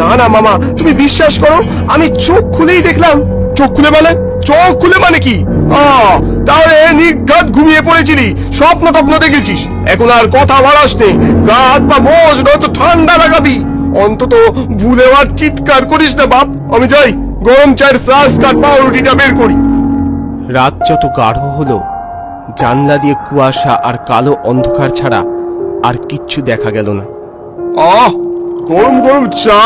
না না মামা তুমি বিশ্বাস করো আমি চোখ খুলেই দেখলাম। চোখ খুলে মানে? চোখ খুলে মানে কি? তাহলে নিঘাত ঘুমিয়ে পড়েছিলি স্বপ্ন টপ্ন দেখেছিস। এখন আর কথা বাড়াস নে গা হাত পা মোজ নয়তো ঠান্ডা লাগাবি। অন্তত ভুলে আর চিৎকার করিস না বাপ। আমি যাই গরম চায়ের ফ্লাস্ক আর পাউরুটিটা বের করি। রাত যত গাঢ় হলো জানলা দিয়ে কুয়াশা আর কালো অন্ধকার ছাড়া আর কিচ্ছু দেখা গেল না। আহ গরম গরম চা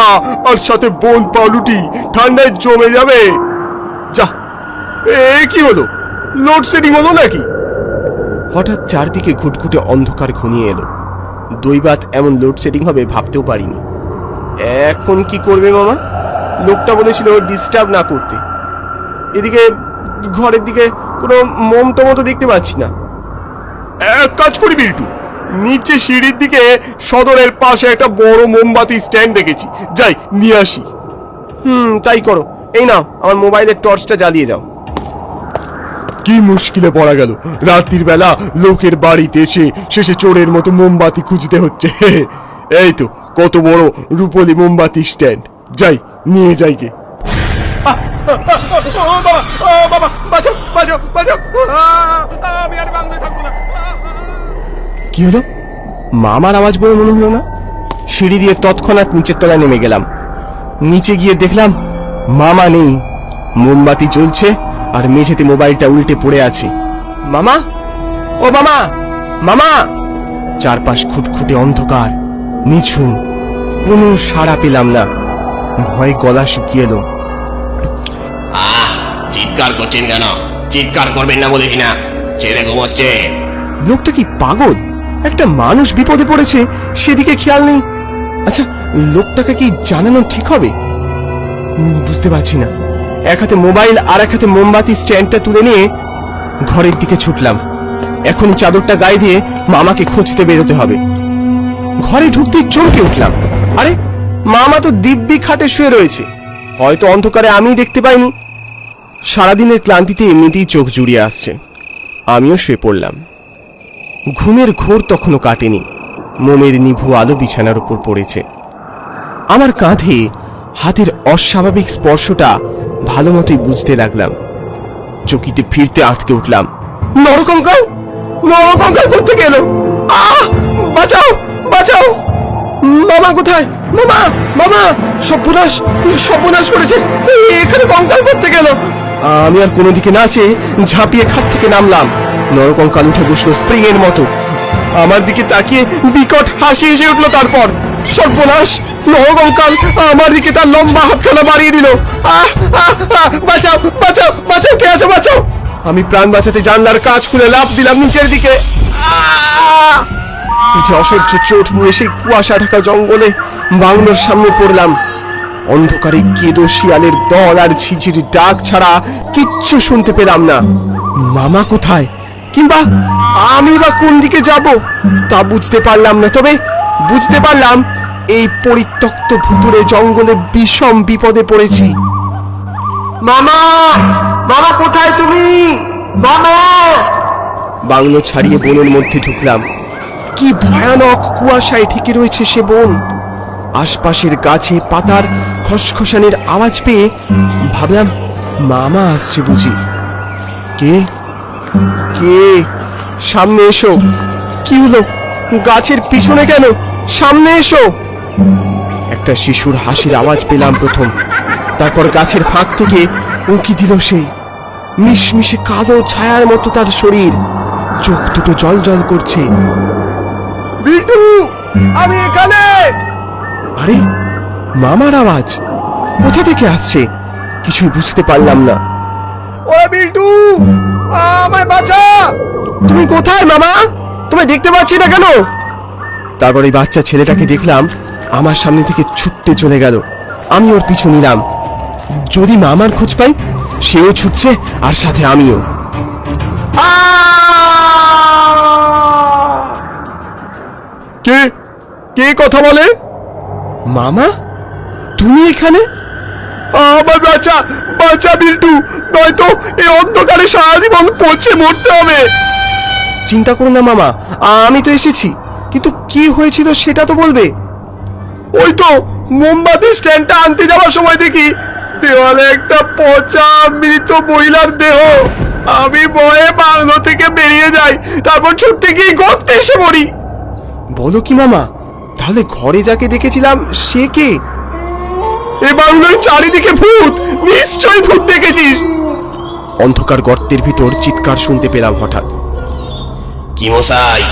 আর সাথে বোন পাউরুটি ঠান্ডায় জমে যাবে। যা এ কি হলো? লোডশেডিং হলো নাকি? হঠাৎ চারদিকে ঘুটঘুটে অন্ধকার ঘনিয়ে এলো। দৈবাত এমন লোডশেডিং হবে ভাবতেও পারিনি। এখন কি করবে মামা? লোকটা বলেছিল ডিস্টার্ব না করতে। এদিকে ঘরের দিকে কোনো মোম টমো তো দেখতে পাচ্ছি না। এক কাজ করি বিল্টু নিচে সিঁড়ির দিকে সদরের পাশে একটা বড় মোমবাতি স্ট্যান্ড দেখেছি। যাই, নিয়ে আসি। হুম, তাই করো। এই নাও, আমার মোবাইলের টর্চটা জ্বালিয়ে যাও কি মুশকিলে পড়া গেল। রাত্রির বেলা লোকের বাড়িতে এসে শেষে চোরের মতো মোমবাতি খুঁজতে হচ্ছে। এই তো, কত বড় রূপলি মোমবাতি স্ট্যান্ড যাই, নিয়ে যাই গে। বাবা কি হলো? মামার আওয়াজ বলে মনে হলো না? সিঁড়ি দিয়ে তৎক্ষণাৎ নিচের তলায় নেমে গেলাম। নিচে গিয়ে দেখলাম মামা নেই। মোমবাতি জ্বলছে আর মেঝেতে মোবাইলটা উল্টে পড়ে আছে। মামা? ও মামা! মামা! চারপাশ খুটখুটে অন্ধকার নিঝুম। কোনো সাড়া পেলাম না। ভয় গলা শুকিয়ে এলো। আহ! চিৎকার করছেন কেন? চিৎকার করবেন না বলেছি না। ছেলে ঘুমোচ্ছে। লোকটা কি পাগল? একটা মানুষ বিপদে পড়েছে, সেদিকে খেয়াল নেই। আচ্ছা লোকটাকে কি জানানো ঠিক হবে? বুঝতে পারছি না। এক হাতে মোবাইল আর এক হাতে মোমবাতি স্ট্যান্ডটা তুলে নিয়ে ঘরের দিকে ছুটলাম। এখনই চাদরটা গায়ে দিয়ে মামাকে খুঁজতে বেরোতে হবে। ঘরে ঢুকতেই চমকে উঠলাম। আরে, মামা তো দিব্যি খাটে শুয়ে রয়েছে। হয়তো অন্ধকারে আমি দেখতে পাইনি। সারাদিনের ক্লান্তিতে এমনিতেই চোখ জুড়িয়ে আসছে। আমিও শুয়ে পড়লাম। ঘুমের ঘোর তখনও কাটেনি। মোমের নিভু আলো বিছানার উপর পড়েছে। আমার কাঁধে হাতের অস্বাভাবিক স্পর্শটা ভালো মতোই বুঝতে লাগলাম। চকিতে ফিরতে আটকে উঠলাম। নরকঙ্কাল! নরকঙ্কাল করতে গেল বাঁচাও! বাঁচাও! মামা কোথায়? মামা! মামা! সর্বনাশ! সর্বনাশ করেছে। এখানে কঙ্কাল করতে গেল আমি আর কোনো দিকে না চেয়ে ঝাঁপিয়ে খাট থেকে নামলাম। নরকঙ্কাল উঠে বসল স্প্রিং এর মতো। আমার দিকে তাকিয়ে বিকট হাসি এসে উঠল তারপর। সর্বনাশ! নরকঙ্কাল আমার দিকে তার লম্বা হাতখানা বাড়িয়ে দিল। আহ বাঁচাও বাঁচাও বাঁচাও, কে আছে বাঁচাও! আমি প্রাণ বাঁচাতে জানলার কাজ খুলে লাফ দিলাম নিচের দিকে! পিঠে অসহ্য চোট নিয়ে সেই কুয়াশা ঢাকা জঙ্গলে বাংলোর সামনে পড়লাম। অন্ধকারে কেদো শিয়ালের দল আর ঝিঝির ডাক ছাড়া কিচ্ছু শুনতে পেলাম না। মামা কোথায়? কিংবা আমি বা কোন দিকে যাব? তা বুঝতে পারলাম না। তবে বুঝতে পারলাম এই পরিত্যক্ত ভুতুরে জঙ্গলে বিষম বিপদে পড়েছি। মামা! মামা, কোথায় তুমি? মামা! বাংলো ছাড়িয়ে বনের মধ্যে ঢুকলাম। কি ভয়ানক কুয়াশায় ঠেকে রয়েছে সে বন। আশপাশের গাছে পাতার খসখসানির আওয়াজ পেয়ে ভাবলাম, মামা আসছে বুঝি। কে? কে? সামনে এসো। কি হলো? গাছের পিছনে কেন? সামনে এসো। একটা শিশুর হাসির আওয়াজ পেলাম প্রথম। তারপর গাছের ফাঁক থেকে উঁকি দিল সে। মিশমিশে কালো ছায়ার মতো তার শরীর। চোখ দুটো জল জল করছে। বিটু, আমি এখানে! আরে মামার আওয়াজ। কোথা থেকে আসছে? কিছু বুঝতে পারলাম না। ও বিল্টু আমায় বাঁচা! তুমি কোথায় মামা? তুমি দেখতে পাচ্ছি না কেন? তারপর এই বাচ্চা ছেলেটাকে দেখলাম আমার সামনে থেকে ছুটতে চলে গেল। আমি ওর পিছু নিলাম। যদি মামার খোঁজ পাই সেও ছুটছে আর সাথে আমিও। কে? কে কথা বলে? মামা? তুমি এখানে? আমার বাচ্চা বাচ্চা বিল্টু। নয়তো এই অন্ধকারে সারা জীবন পচে মরতে হবে। চিন্তা করো না মামা। আমি তো এসেছি। কিন্তু কি হয়েছিল সেটা তো বলবে। ওই তো মোমবাতি স্ট্যান্ডটা আনতে যাওয়ার সময় দেখি দেওয়ালে একটা পচা মৃত মহিলার দেহ। আমি ভয়ে বাংলো থেকে বেরিয়ে যাই। তারপর ছুটতে গিয়ে গর্তে এসে মরি বলো কি মামা? তাহলে ঘরে যাকে দেখেছিলাম সে কে? এ বাংলোর চারিদিকে ভূত! ভূত দেখেছিস! অন্ধকার গর্তের ভিতর চিৎকার শুনতে পেলাম হঠাৎ। কি মশাই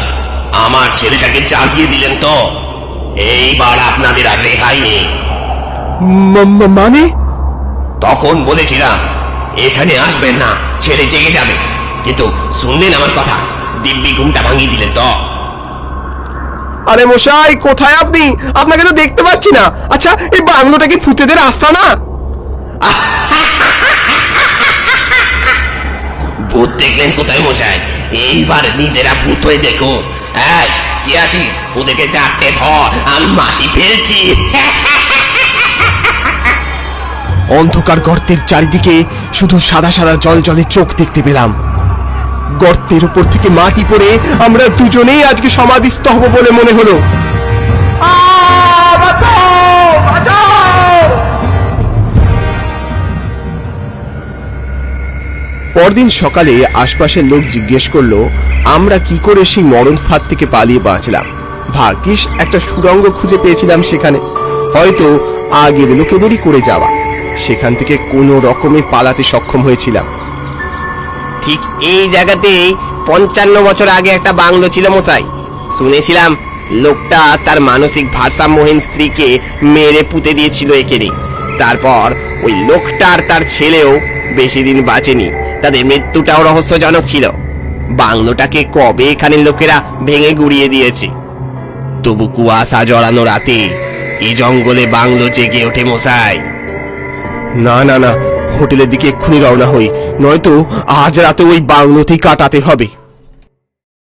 আমার ছেলেটাকে জাগিয়ে দিলেন তো? এইবার আপনাদের আর রেহাই নেই। মানে? তখন বলেছিলাম এখানে আসবেন না ছেলে জেগে যাবে। কিন্তু শুনলেন আমার কথা দিব্যি ঘুমটা ভাঙিয়ে দিলেন তো? আরে মশাই কোথায় আপনি? আপনাকে তো দেখতে পাচ্ছি না। আচ্ছা এই বাংলোটা কি ভূতেদের আস্থা না? ভূত দেখলেন কোথায় মশাই? এইবার নিজেরা ভূত হয়ে দেখো। এই কি আছিস? ওদেরকে চারটে ধর। আমি মাটি ফেলছি। অন্ধকার গর্তের চারিদিকে শুধু সাদা সাদা জল জলে চোখ দেখতে পেলাম। গর্তের উপর থেকে মাটি পড়ে আমরা দুজনেই আজকে সমাধিস্থ হব বলে মনে হলো! পরদিন সকালে আশপাশের লোক জিজ্ঞেস করল আমরা কি করে সেই মরণ ফাঁদ থেকে পালিয়ে বাঁচলাম? ভাগ্যিস একটা সুরঙ্গ খুঁজে পেয়েছিলাম সেখানে। হয়তো আগের লোকেদেরই করে যাওয়া। সেখান থেকে কোনো রকমে পালাতে সক্ষম হয়েছিলাম। ঠিক এই জায়গাতেই পঞ্চান্ন বছর আগে একটা বাংলো ছিল মশাই। শুনেছিলাম, লোকটা তার মানসিক ভারসাম্যহীন স্ত্রীকে মেরে পুঁতে দিয়েছিল একেরে। তারপর ওই লোকটা আর তার ছেলেও বেশি দিন বাঁচেনি। তাদের মৃত্যুটাও রহস্যজনক ছিল। বাংলোটাকে কবে এখানের লোকেরা ভেঙে গুড়িয়ে দিয়েছে? তবু কুয়াশা জড়ানো রাতে এই জঙ্গলে বাংলো জেগে ওঠে মশাই। না না না হোটেলের দিকে এক্ষুনি রওনা হই নয়তো আজ রাতে ওই বাংলোতেই কাটাতে হবে।